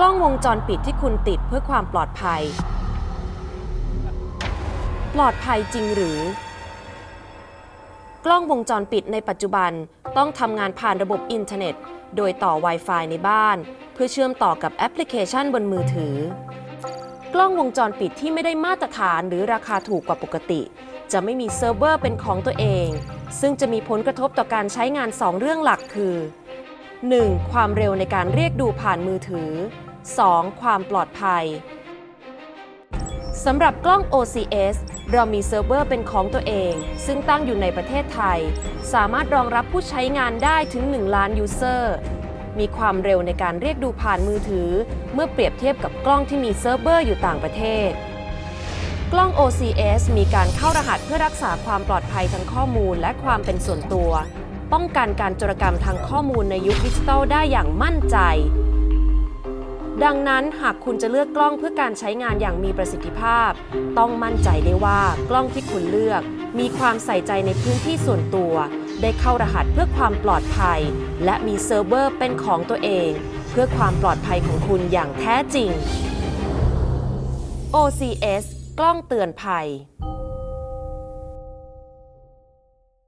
กล้องวงจรปิดที่คุณติดเพื่อความปลอดภัย ปลอดภัยจริงหรือ กล้องวงจรปิดในปัจจุบันต้องทำงานผ่านระบบอินเทอร์เน็ต โดยต่อ Wi-Fi ในบ้าน เพื่อเชื่อมต่อกับแอปพลิเคชันบนมือถือ กล้องวงจรปิดที่ไม่ได้มาตรฐานหรือราคาถูกกว่าปกติ จะไม่มีเซิร์ฟเวอร์เป็นของตัวเอง ซึ่งจะมีผลกระทบต่อการใช้งาน 2 เรื่องหลักคือ 1. ความเร็วในการเรียกดูผ่านมือถือ 2. ความปลอดภัยสำหรับกล้อง OCS เรามีเซิร์ฟเวอร์เป็นของตัวเอง ซึ่งตั้งอยู่ในประเทศไทย สามารถรองรับผู้ใช้งานได้ถึง 1 ล้านยูเซอร์ มีความเร็วในการเรียกดูผ่านมือถือ เมื่อเปรียบเทียบกับกล้องที่มีเซิร์ฟเวอร์อยู่ต่างประเทศ กล้อง OCS มีการเข้ารหัสเพื่อรักษาความปลอดภัยทางข้อมูลและความเป็นส่วนตัว ป้องกันการโจรกรรมทางข้อมูลในยุคดิจิทัลได้อย่างมั่นใจ ดังนั้นหากคุณจะเลือกกล้องเพื่อการใช้งานอย่างมีประสิทธิภาพ ต้องมั่นใจได้ว่ากล้องที่คุณเลือก มีความใส่ใจในพื้นที่ส่วนตัว ได้เข้ารหัสเพื่อความปลอดภัย และมีเซิร์ฟเวอร์เป็นของตัวเอง เพื่อความปลอดภัยของคุณอย่างแท้จริง OCS กล้องเตือนภัย